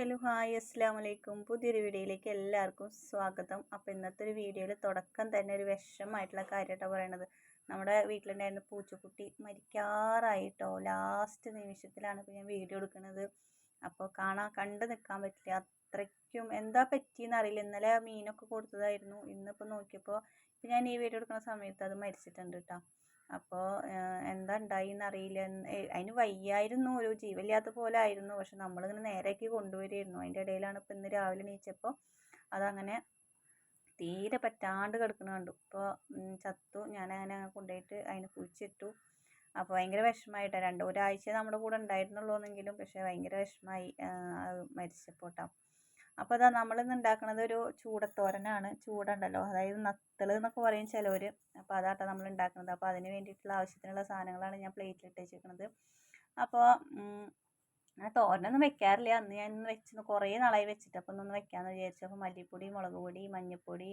Hello hi അസ്സാം വലൈക്കും പുതിയൊരു വീഡിയോയിലേക്ക് എല്ലാവർക്കും സ്വാഗതം. അപ്പോൾ ഇന്നത്തെ ഒരു വീഡിയോയിൽ തുടക്കം തന്നെ ഒരു വിഷമമായിട്ടുള്ള കാര്യമായിട്ടാണ് പറയണത്. നമ്മുടെ വീട്ടിലുണ്ടായിരുന്ന പൂച്ചക്കുട്ടി മരിക്കാറായിട്ടോ ലാസ്റ്റ് നിമിഷത്തിലാണ് ഇപ്പോൾ ഞാൻ വീഡിയോ എടുക്കുന്നത് അപ്പോൾ കാണാൻ കണ്ടു നിൽക്കാൻ പറ്റില്ല. അത്രയ്ക്കും എന്താ പറ്റിയെന്ന് അറിയില്ല. ഇന്നലെ മീനൊക്കെ കൊടുത്തതായിരുന്നു. ഇന്നിപ്പോൾ നോക്കിയപ്പോൾ ഞാൻ ഈ വീഡിയോ എടുക്കുന്ന സമയത്ത് അത് മരിച്ചിട്ടുണ്ട് കേട്ടോ അപ്പോൾ എന്താ ഉണ്ടായിന്ന് അറിയില്ല അതിന് വയ്യായിരുന്നു ഒരു ജീവനില്ലാത്ത പോലെ ആയിരുന്നു. പക്ഷെ നമ്മളിങ്ങനെ നേരേക്ക് കൊണ്ടുവരികയായിരുന്നു അതിന്റെ ഇടയിലാണ് ഇപ്പോൾ ഇന്ന് രാവിലെ എണീച്ചപ്പോൾ അതങ്ങനെ തീരെ പറ്റാണ്ട് കിടക്കണ കണ്ടു. ഇപ്പോൾ ചത്തു. ഞാൻ അങ്ങനെ കൊണ്ടുപോയിട്ട് അതിന് കുഴിച്ചിട്ടു. അപ്പോൾ ഭയങ്കര വിഷമമായിട്ടാണ് രണ്ട് ഒരാഴ്ച നമ്മുടെ കൂടെ ഉണ്ടായിരുന്നുള്ളൂ എന്നെങ്കിലും പക്ഷേ ഭയങ്കര വിഷമമായി മരിച്ചപ്പോൾ കേട്ടോ അപ്പോൾ അതാ നമ്മളിന്ന് ഉണ്ടാക്കുന്നത് ഒരു ചൂടത്തോരനാണ്. ചൂടുണ്ടല്ലോ. അതായത് നത്തൾ എന്നൊക്കെ പറയും ചിലവർ അപ്പോൾ അതാട്ടോ നമ്മൾ ഉണ്ടാക്കുന്നത് അപ്പോൾ അതിന് വേണ്ടിയിട്ടുള്ള ആവശ്യത്തിനുള്ള സാധനങ്ങളാണ് ഞാൻ പ്ലേറ്റിൽ ഇട്ട് വെച്ചിരിക്കുന്നത് അപ്പോൾ അങ്ങനെ തോരനൊന്നും വെക്കാറില്ല. അന്ന് ഞാൻ ഇന്ന് വെച്ച് കുറേ നാളായി വെച്ചിട്ട്. അപ്പോൾ ഒന്നൊന്ന് വെക്കാമെന്ന് വിചാരിച്ചു. അപ്പോൾ മല്ലിപ്പൊടി മുളക് പൊടി മഞ്ഞൾപ്പൊടി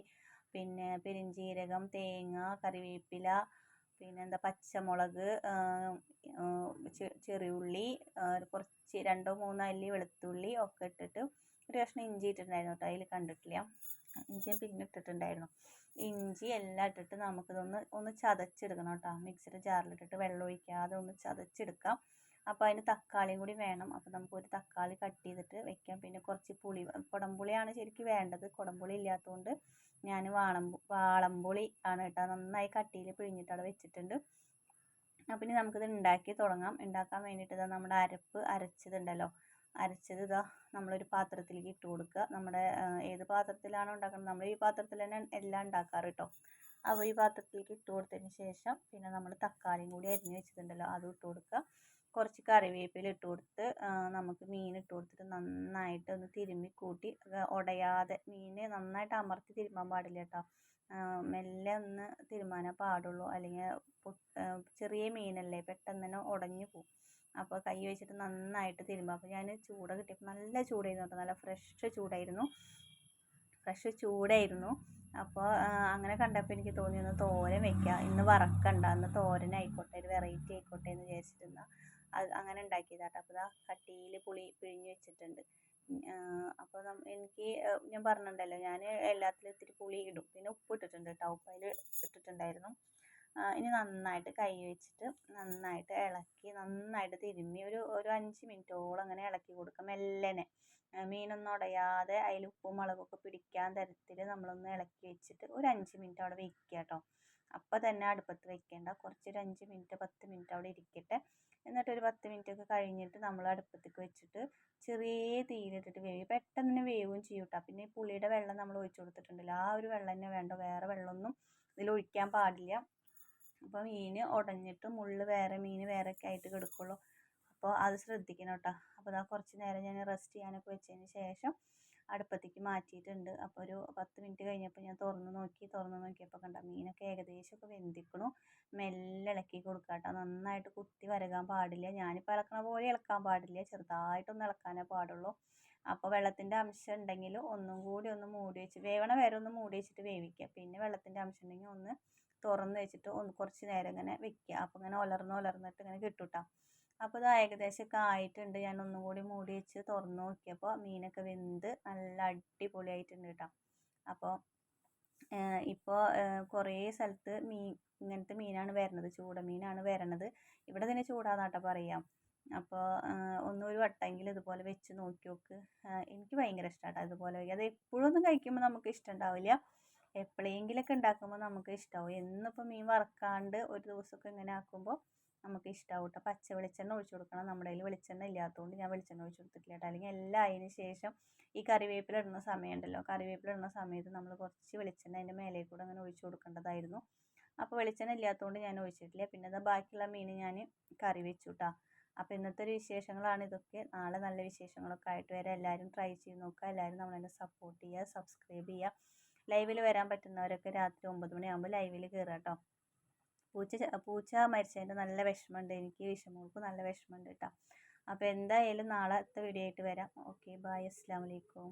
പിന്നെ പെരിഞ്ചീരകം തേങ്ങ കറിവേപ്പില പിന്നെ എന്താ പച്ചമുളക് ചെറിയുള്ളി കുറച്ച് രണ്ടോ മൂന്നോ അല്ലി വെളുത്തുള്ളി ഒക്കെ ഇട്ടിട്ട് ഒരു കഷ്ണം ഇഞ്ചി ഇട്ടിട്ടുണ്ടായിരുന്നു കേട്ടോ. അതിൽ കണ്ടിട്ടില്ല. ഇഞ്ചി പിന്നെ ഇട്ടിട്ടുണ്ടായിരുന്നു. ഇഞ്ചി എല്ലാം ഇട്ടിട്ട് നമുക്കിതൊന്ന് ഒന്ന് ചതച്ചെടുക്കണം കേട്ടോ. മിക്സിയുടെ ജാറിലിട്ടിട്ട് വെള്ളം ഒഴിക്കാതെ ഒന്ന് ചതച്ചെടുക്കാം. അപ്പോൾ അതിന് തക്കാളിയും കൂടി വേണം. അപ്പോൾ നമുക്ക് ഒരു തക്കാളി കട്ട് ചെയ്തിട്ട് വെക്കാം. പിന്നെ കുറച്ച് പുളി കുടംപുളിയാണ് ശരിക്കും വേണ്ടത്. കുടംപുളി ഇല്ലാത്തതുകൊണ്ട് ഞാൻ വാളം വാളംപുളി ആണ് കേട്ടോ. നന്നായി കട്ടിയിൽ പിഴിഞ്ഞിട്ട് അവിടെ വെച്ചിട്ടുണ്ട്. അപ്പം ഇനി നമുക്കിത് ഉണ്ടാക്കി തുടങ്ങാം. ഉണ്ടാക്കാൻ വേണ്ടിയിട്ട് നമ്മുടെ അരപ്പ് അരച്ചതുണ്ടല്ലോ. അരച്ചത് ഇതാ നമ്മളൊരു പാത്രത്തിലേക്ക് ഇട്ട് കൊടുക്കുക. നമ്മുടെ ഏത് പാത്രത്തിലാണോ ഉണ്ടാക്കുന്നത് നമ്മൾ ഈ പാത്രത്തിൽ തന്നെ എല്ലാം ഉണ്ടാക്കാറ് കേട്ടോ അപ്പോൾ ഈ പാത്രത്തിലേക്ക് ഇട്ട് കൊടുത്തതിന് ശേഷം പിന്നെ നമ്മൾ തക്കാളിയും കൂടി അരിഞ്ഞ് വെച്ചിട്ടുണ്ടല്ലോ അതും ഇട്ട് കൊടുക്കുക. കുറച്ച് കറിവേപ്പില ഇട്ട് കൊടുത്ത് നമുക്ക് മീൻ ഇട്ട് കൊടുത്തിട്ട് നന്നായിട്ട് ഒന്ന് തിരുമ്മി കൂട്ടി ഉടയാതെ മീൻ നന്നായിട്ട് അമർത്തി തിരുമ്മാൻ പാടില്ല കേട്ടോ മെല്ലെ ഒന്ന് തിരുമ്മാനേ പാടുള്ളൂ. അല്ലെങ്കിൽ ചെറിയ മീനല്ലേ പെട്ടെന്ന് തന്നെ ഉടഞ്ഞു പോകും അപ്പോൾ കൈ വെച്ചിട്ട് നന്നായിട്ട് തിരുമ്പുക അപ്പോൾ ഞാൻ ചൂട് കിട്ടിയപ്പോൾ നല്ല ചൂടായിരുന്നു കേട്ടോ. നല്ല ഫ്രഷ് ചൂടായിരുന്നു. ഫ്രഷ് ചൂടായിരുന്നു. അപ്പോൾ അങ്ങനെ കണ്ടപ്പോൾ എനിക്ക് തോന്നി ഒന്ന് തോരൻ വെക്കാം. ഇന്ന് വറക്കണ്ട. ഇന്ന് തോരൻ ആയിക്കോട്ടെ ഒരു വെറൈറ്റി ആയിക്കോട്ടെ എന്ന് വിചാരിച്ചിരുന്ന. അത് അങ്ങനെ ഉണ്ടാക്കിയതാട്ടോ അപ്പോൾ ഇതാ കട്ടിയിൽ പുളി പിഴിഞ്ഞ് വെച്ചിട്ടുണ്ട്. അപ്പോൾ എനിക്ക് ഞാൻ പറഞ്ഞിട്ടുണ്ടല്ലോ ഞാൻ എല്ലാത്തിലും ഇത്തിരി പുളി ഇടും. പിന്നെ ഉപ്പ് ഇട്ടിട്ടുണ്ട് കേട്ടോ. ഉപ്പ് അതിൽ ഇട്ടിട്ടുണ്ടായിരുന്നു. ഇനി നന്നായിട്ട് കൈ വെച്ചിട്ട് നന്നായിട്ട് ഇളക്കി നന്നായിട്ട് തിരുമ്മി ഒരു ഒരു അഞ്ച് മിനിറ്റോളം അങ്ങനെ ഇളക്കി കൊടുക്കുക മെല്ലനെ. മീനൊന്നും ഉടയാതെ അതിൽ ഉപ്പും മുളകൊക്കെ പിടിക്കാൻ തരത്തിൽ നമ്മളൊന്ന് ഇളക്കി വെച്ചിട്ട് ഒരു അഞ്ച് മിനിറ്റ് അവിടെ വെക്കുക കേട്ടോ. അപ്പം തന്നെ അടുപ്പത്ത് വെക്കേണ്ട. കുറച്ചൊരു അഞ്ച് മിനിറ്റ് പത്ത് മിനിറ്റ് അവിടെ ഇരിക്കട്ടെ. എന്നിട്ട് ഒരു പത്ത് മിനിറ്റ് ഒക്കെ കഴിഞ്ഞിട്ട് നമ്മൾ അടുപ്പത്തേക്ക് വെച്ചിട്ട് ചെറിയ തീയിലിട്ടിട്ട് വേവി പെട്ടെന്ന് തന്നെ വേവും ചെയ്യും കേട്ടോ. പിന്നെ പുളിയുടെ വെള്ളം നമ്മൾ ഒഴിച്ചു കൊടുത്തിട്ടുണ്ടല്ലോ. ആ ഒരു വെള്ളം തന്നെ വേണ്ട. വേറെ വെള്ളമൊന്നും ഇതിൽ ഒഴിക്കാൻ പാടില്ല. അപ്പോൾ മീൻ ഉടഞ്ഞിട്ട് മുള്ള് വേറെ മീൻ ഒക്കെ ആയിട്ട് കിടക്കുള്ളൂ. അപ്പോൾ അത് ശ്രദ്ധിക്കണം കേട്ടോ അപ്പോൾ അതാ കുറച്ച് നേരം ഞാൻ റെസ്റ്റ് ചെയ്യാനൊക്കെ വെച്ചതിന് ശേഷം അടുപ്പത്തേക്ക് മാറ്റിയിട്ടുണ്ട്. അപ്പോൾ ഒരു പത്ത് മിനിറ്റ് കഴിഞ്ഞപ്പോൾ ഞാൻ തുറന്ന് നോക്കി തുറന്ന് നോക്കിയപ്പോൾ കണ്ട മീനൊക്കെ ഏകദേശം ഒക്കെ വെന്തിക്കണു. മെല്ലെ ഇളക്കി കൊടുക്കുക കേട്ടോ നന്നായിട്ട് കുത്തി വരകാൻ പാടില്ല. ഞാനിപ്പോൾ ഇളക്കണ പോലെ ഇളക്കാൻ പാടില്ല. ചെറുതായിട്ടൊന്ന് ഇളക്കാനേ പാടുള്ളൂ. അപ്പോൾ വെള്ളത്തിന്റെ അംശം ഉണ്ടെങ്കിൽ ഒന്നും കൂടി ഒന്ന് മൂടി വെച്ച് വേവണ വരെ ഒന്ന് മൂടി വെച്ചിട്ട് വേവിക്കുക പിന്നെ വെള്ളത്തിന്റെ അംശം ഉണ്ടെങ്കിൽ ഒന്ന് തുറന്ന് വെച്ചിട്ട് ഒന്ന് കുറച്ച് നേരം ഇങ്ങനെ വെക്കുക. അപ്പോൾ ഇങ്ങനെ ഉലർന്ന് ഉലർന്നിട്ട് ഇങ്ങനെ കിട്ടും അപ്പോൾ ഇത് ഏകദേശമൊക്കെ ആയിട്ടുണ്ട്. ഞാൻ ഒന്നും കൂടി മൂടി വെച്ച് തുറന്ന് നോക്കിയപ്പോൾ മീനൊക്കെ വെന്ത് നല്ല അടിപൊളിയായിട്ടുണ്ട് കേട്ടോ. അപ്പോൾ ഇപ്പോൾ കുറേ സ്ഥലത്ത് മീൻ ഇങ്ങനത്തെ മീനാണ് വരണത് ചൂട മീനാണ് വരണത്. ഇവിടെ തന്നെ ചൂടാന്നാട്ടോ പറയാം. അപ്പോൾ ഒന്നൊരു വട്ടമെങ്കിലും ഇതുപോലെ വെച്ച് നോക്കി നോക്ക്. എനിക്ക് ഭയങ്കര ഇഷ്ടമാട്ടോ ഇതുപോലെ അത് എപ്പോഴൊന്നും കഴിക്കുമ്പോൾ നമുക്ക് ഇഷ്ടം ഉണ്ടാവില്ല. എപ്പോഴെങ്കിലൊക്കെ ഉണ്ടാക്കുമ്പോൾ നമുക്ക് ഇഷ്ടമാവും എന്നിപ്പോൾ മീൻ വറക്കാണ്ട് ഒരു ദിവസമൊക്കെ ഇങ്ങനെ ആക്കുമ്പോൾ നമുക്ക് ഇഷ്ടമാവും കേട്ടോ പച്ച വെളിച്ചെണ്ണ ഒഴിച്ചു കൊടുക്കണം. നമ്മുടെ കയ്യിൽ വെളിച്ചെണ്ണ ഇല്ലാത്തതുകൊണ്ട് ഞാൻ വെളിച്ചെണ്ണ ഒഴിച്ചു കൊടുത്തിട്ടില്ല കേട്ടോ അല്ലെങ്കിൽ എല്ലാം അതിന് ശേഷം ഈ കറിവേപ്പില ഇടുന്ന സമയമുണ്ടല്ലോ. കറിവേപ്പില ഇടുന്ന സമയത്ത് നമ്മൾ കുറച്ച് വെളിച്ചെണ്ണ അതിന്റെ മേലെ കൂടെ അങ്ങനെ ഒഴിച്ചു കൊടുക്കേണ്ടതായിരുന്നു. അപ്പോൾ വെളിച്ചെണ്ണ ഇല്ലാത്തതുകൊണ്ട് ഞാൻ ഒഴിച്ചിട്ടില്ല. പിന്നെ അത് ബാക്കിയുള്ള മീൻ ഞാൻ കറി വെച്ചു കേട്ടോ അപ്പോൾ ഇന്നത്തെ ഒരു വിശേഷങ്ങളാണ് ഇതൊക്കെ. നാളെ നല്ല വിശേഷങ്ങളൊക്കെ ആയിട്ട് വരാം. എല്ലാവരും ട്രൈ ചെയ്ത് നോക്കുക. എല്ലാവരും നമ്മളെന്നെ സപ്പോർട്ട് ചെയ്യുക സബ്സ്ക്രൈബ് ചെയ്യുക. ലൈവിൽ വരാൻ പറ്റുന്നവരൊക്കെ രാത്രി ഒമ്പത് മണിയാകുമ്പോൾ ലൈവിൽ കയറുക കേട്ടോ പൂച്ച പൂച്ച മരിച്ചതിന്റെ നല്ല വിഷമമുണ്ട്. എനിക്ക് വിഷമങ്ങൾക്ക് നല്ല വിഷമമുണ്ട് കേട്ടോ അപ്പോൾ എന്തായാലും നാളത്തെ വീഡിയോ ആയിട്ട് വരാം. ഓക്കെ ബായ് അസ്സാം വലൈക്കും